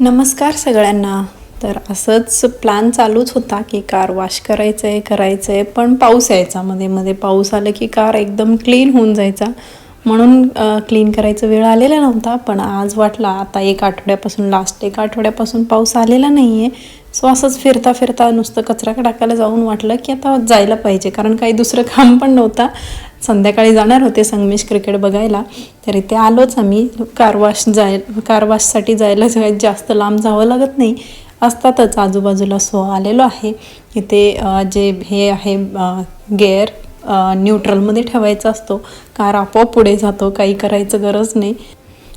नमस्कार सगळ्यांना. तर असंच प्लॅन चालूच होता की कार वॉश करायचं आहे करायचं आहे पण पाऊस यायचा. मध्ये मध्ये पाऊस आलं की कार एकदम क्लीन होऊन जायचा. म्हणून क्लीन करायचा वेळ आलेला नव्हता पण आज वाटला आता एक आठवड्यापासून लास्ट एक आठवड्यापासून पाऊस आलेला नाही आहे सो असंच फिरता फिरता नुसतं कचरा टाकायला जाऊन वाटलं की आता जायला पाहिजे. कारण काही दुसरं काम पण नव्हता. संध्याकाळी जाणार होते संगमेश क्रिकेट बघायला. तर इथे आलोच आम्ही. कारवाश जाय कारवाशसाठी जायला जा- जास्त लांब जावं लागत नाही. असतातच आजूबाजूला सो आलेलो आहे. इथे जे हे आहे गेअर न्यूट्रलमध्ये ठेवायचा असतो. कार आपोआप पुढे जातो. काही करायचं गरज नाही.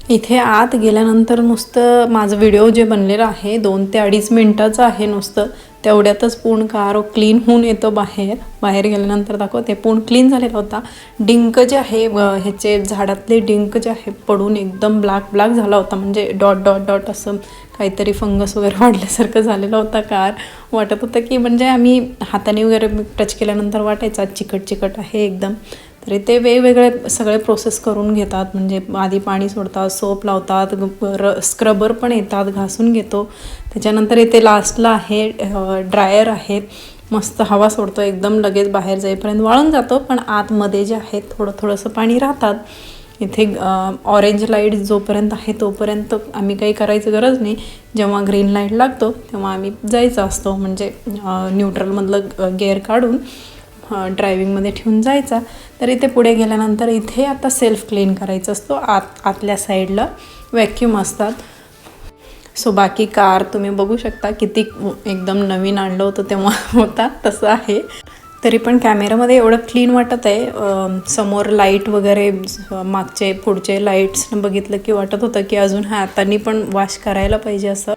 इथे आत गेल्यानंतर नुसतं माझं व्हिडिओ जे बनलेलं आहे दोन ते अडीच मिनटाचं आहे नुसतं. तेवढ्यातच पूर्ण कार क्लीन होऊन येतो बाहेर. बाहेर गेल्यानंतर दाखवते पूर्ण क्लीन झालेला होता. डिंक जे आहे ह्याचे झाडातले डिंक जे आहे पडून एकदम ब्लॅक ब्लॅक झाला होता. म्हणजे डॉट डॉट डॉट असं काहीतरी फंगस वगैरे वाढल्यासारखं झालेला होता कार वाटत होतं की म्हणजे आम्ही हाताने वगैरे टच केल्यानंतर वाटायचा चिकट चिकट आहे एकदम. तरी ते वेगवेगळे सगळे प्रोसेस करून घेतात. म्हणजे आधी पाणी सोडतात सोप लावतात र स्क्रबर पण येतात घासून घेतो. त्याच्यानंतर इथे लास्टला आहे ड्रायर आहे. मस्त हवा सोडतो एकदम लगेच बाहेर जाईपर्यंत वाळून जातो. पण आतमध्ये जे आहे थोडं थोडंसं पाणी राहतात. इथे ऑरेंज लाइट जोपर्यंत आहे तोपर्यंत आम्ही काही करायचं गरज नाही. जेव्हा ग्रीन लाइट लागतो तेव्हा आम्ही जायचं असतो. म्हणजे न्यूट्रलमधलं गेअर काढून. ड्रायविंगमध्ये ठेवून जायचा. तर इथे पुढे गेल्यानंतर इथे आता सेल्फ क्लीन करायचा असतो. आत आतल्या साईडला वॅक्यूम असतात. सो बाकी कार तुम्ही बघू शकता किती एकदम नवीन आणलं होतं तेव्हा होता तसं आहे. तरी पण कॅमेरामध्ये एवढं क्लीन वाटत आहे. समोर लाइट वगैरे मागचे पुढचे लाईट्स बघितलं की वाटत होतं की अजून हातांनी पण वॉश करायला पाहिजे असं.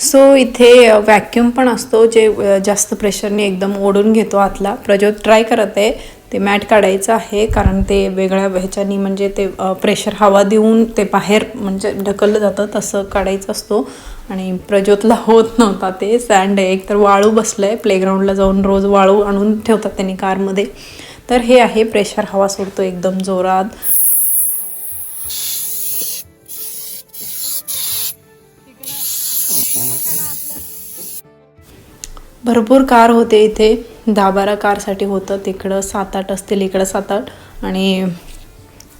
सो इथे व्हॅक्युम पण असतो जे जास्त प्रेशरने एकदम ओढून घेतो आतला. प्रज्योत ट्राय करत आहे. ते मॅट काढायचं आहे कारण ते वेगळ्या ह्याच्यानी म्हणजे ते प्रेशर हवा देऊन ते बाहेर म्हणजे ढकललं जातं तसं काढायचं असतो. आणि प्रज्योतला होत नव्हता ते. सँड आहे. एक तर वाळू बसलं आहे प्लेग्राऊंडला जाऊन रोज वाळू आणून ठेवतात त्यांनी कारमध्ये. तर हे आहे. प्रेशर हवा सोडतो एकदम जोरात. भरपूर कार होते इथे. दहा बारा कारसाठी होतं. तिकडं सात आठ असतील इकडं सात आठ आणि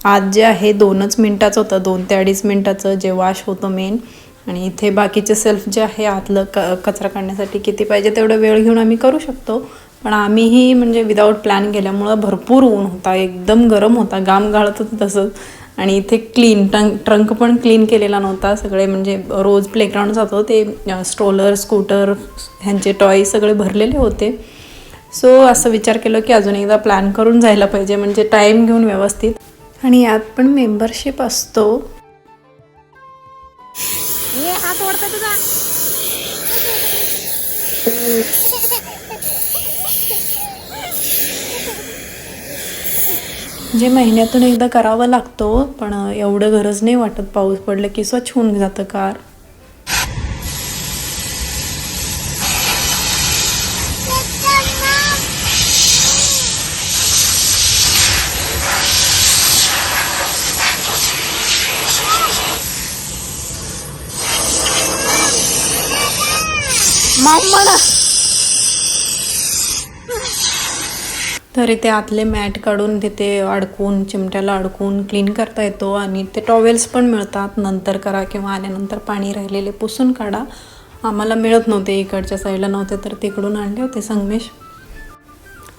आज जे आहे दोनच मिनटाचं होतं. दोन ते अडीच मिनटाचं जे वॉश होतं मेन आणि इथे बाकीचे सेल्फ जे आहे आतलं क कचरा काढण्यासाठी किती पाहिजे तेवढं वेळ घेऊन आम्ही करू शकतो. पण आम्हीही म्हणजे विदाऊट प्लॅन गेल्यामुळं भरपूर ऊन होता. एकदम गरम होता. गाम गाळत होतं तसंच. आणि इथे क्लीन टंक ट्रंक पण क्लीन केलेला नव्हता. सगळे म्हणजे रोज प्लेग्राऊंड जातो. ते स्ट्रोलर स्कूटर ह्यांचे टॉय सगळे भरलेले होते. सो असं विचार केलं की अजून एकदा प्लॅन करून जायला पाहिजे. म्हणजे टाईम घेऊन व्यवस्थित. आणि यात पण मेंबरशिप असतो. जे महिन्यातून एकदा करावं लागतो पण एवढं गरज नाही वाटत. पाऊस पडलं की स्वच्छ होऊन जातं कार. मम्मा तर इथे आतले मॅट काढून तिथे अडकून चिमट्याला अडकून क्लीन करता येतो आणि ते टॉवेल्स पण मिळतात. नंतर करा किंवा आल्यानंतर पाणी राहिलेले पुसून काढा. आम्हाला मिळत नव्हते इकडच्या साईडला नव्हते तर तिकडून आणले होते संगमेश.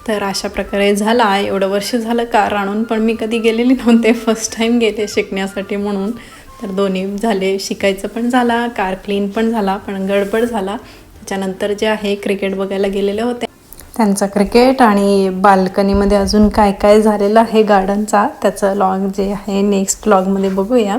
तर अशा प्रकारे झाला. एवढं वर्ष झालं कार आणून पण मी कधी गेलेली नव्हते. फर्स्ट टाईम गेले शिकण्यासाठी म्हणून. तर दोन्ही झाले. शिकायचं पण झाला कार क्लीन पण झाला पण गडबड झाला. त्याच्यानंतर जे आहे क्रिकेट बघायला गेलेले होते. त्यांचा क्रिकेट आणि बाल्कनीमध्ये अजून काय काय झालेलं आहे गार्डनचा त्याचं लॉग जे आहे नेक्स्ट लॉगमध्ये बघूया.